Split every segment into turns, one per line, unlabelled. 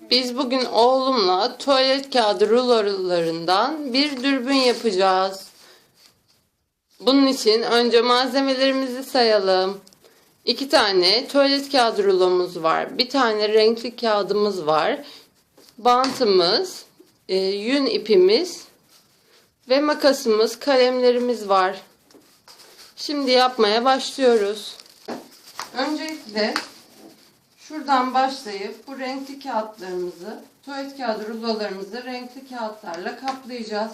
Biz bugün oğlumla tuvalet kağıdı rulolarından bir dürbün yapacağız. Bunun için önce malzemelerimizi sayalım. İki tane tuvalet kağıdı rulomuz var. Bir tane renkli kağıdımız var. Bantımız, e, yün ipimiz ve makasımız, kalemlerimiz var. Şimdi yapmaya başlıyoruz. Öncelikle şuradan başlayıp bu renkli kağıtlarımızı, tuvalet kağıdı rulolarımızı renkli kağıtlarla kaplayacağız.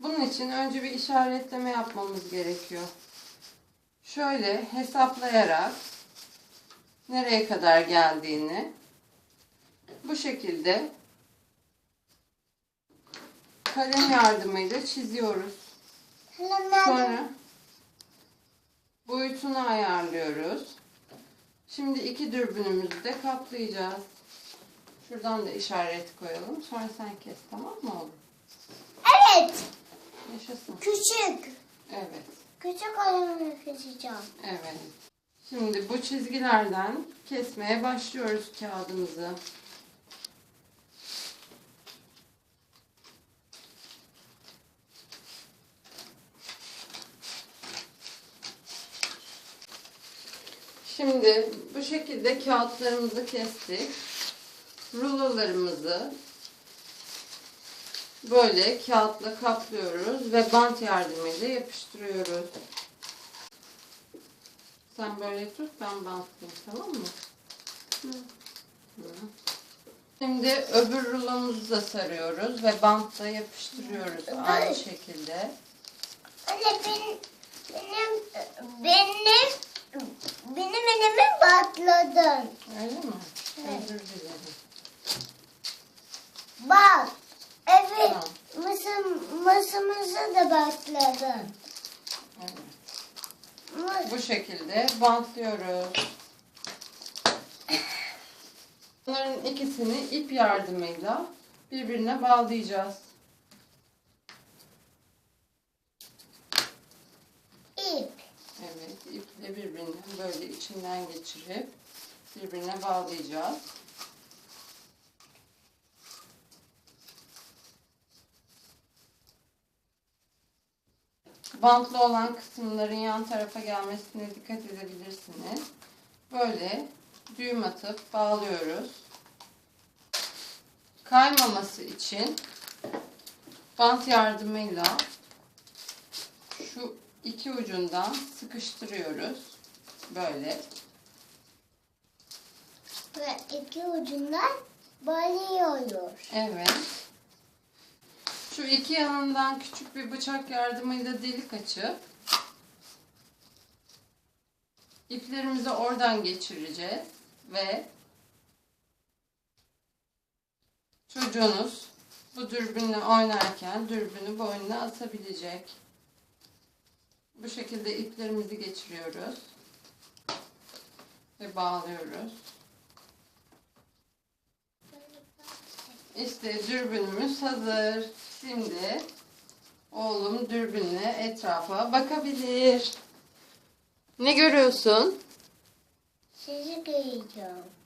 Bunun için önce bir işaretleme yapmamız gerekiyor. Şöyle hesaplayarak nereye kadar geldiğini bu şekilde kalem yardımıyla çiziyoruz. Sonra boyutunu ayarlıyoruz. Şimdi iki dürbünümüzü de kaplayacağız. Şuradan da işaret koyalım. Sonra sen kes tamam mı oğlum?
Evet.
Yaşasın.
Küçük.
Evet.
Küçük kalemle keseceğim.
Evet. Şimdi bu çizgilerden kesmeye başlıyoruz kağıdımızı. Şimdi bu şekilde kağıtlarımızı kestik. Rulolarımızı böyle kağıtla kaplıyoruz ve bant yardımıyla yapıştırıyoruz. Sen böyle tut ben bantlayayım tamam mı? Hı. Şimdi öbür rulomuzu da sarıyoruz ve bantla yapıştırıyoruz aynı şekilde.
Anne benim benim benim batladın.
Öyle mi?
Evet.
Özür dilerim.
Bak. Evet.
Tamam.
Mısır, mısırımızı da batladın.
Evet. Bu şekilde bantlıyoruz. Bunların ikisini ip yardımıyla birbirine bağlayacağız.
İp.
Evet, iple birbirine böyle içinden geçirip birbirine bağlayacağız. Bantlı olan kısımların yan tarafa gelmesine dikkat edebilirsiniz. Böyle düğüm atıp bağlıyoruz. Kaymaması için bant yardımıyla şu iki ucundan sıkıştırıyoruz. Böyle.
Ve iki ucundan bağlıyoruz.
Evet. Şu iki yanından küçük bir bıçak yardımıyla delik açıp iplerimizi oradan geçireceğiz ve çocuğunuz bu dürbünle oynarken dürbünü boynuna atabilecek. Bu şekilde iplerimizi geçiriyoruz ve bağlıyoruz. İşte dürbünümüz hazır. Şimdi oğlum dürbünle etrafa bakabilir. Ne görüyorsun?
Sizi göreceğim.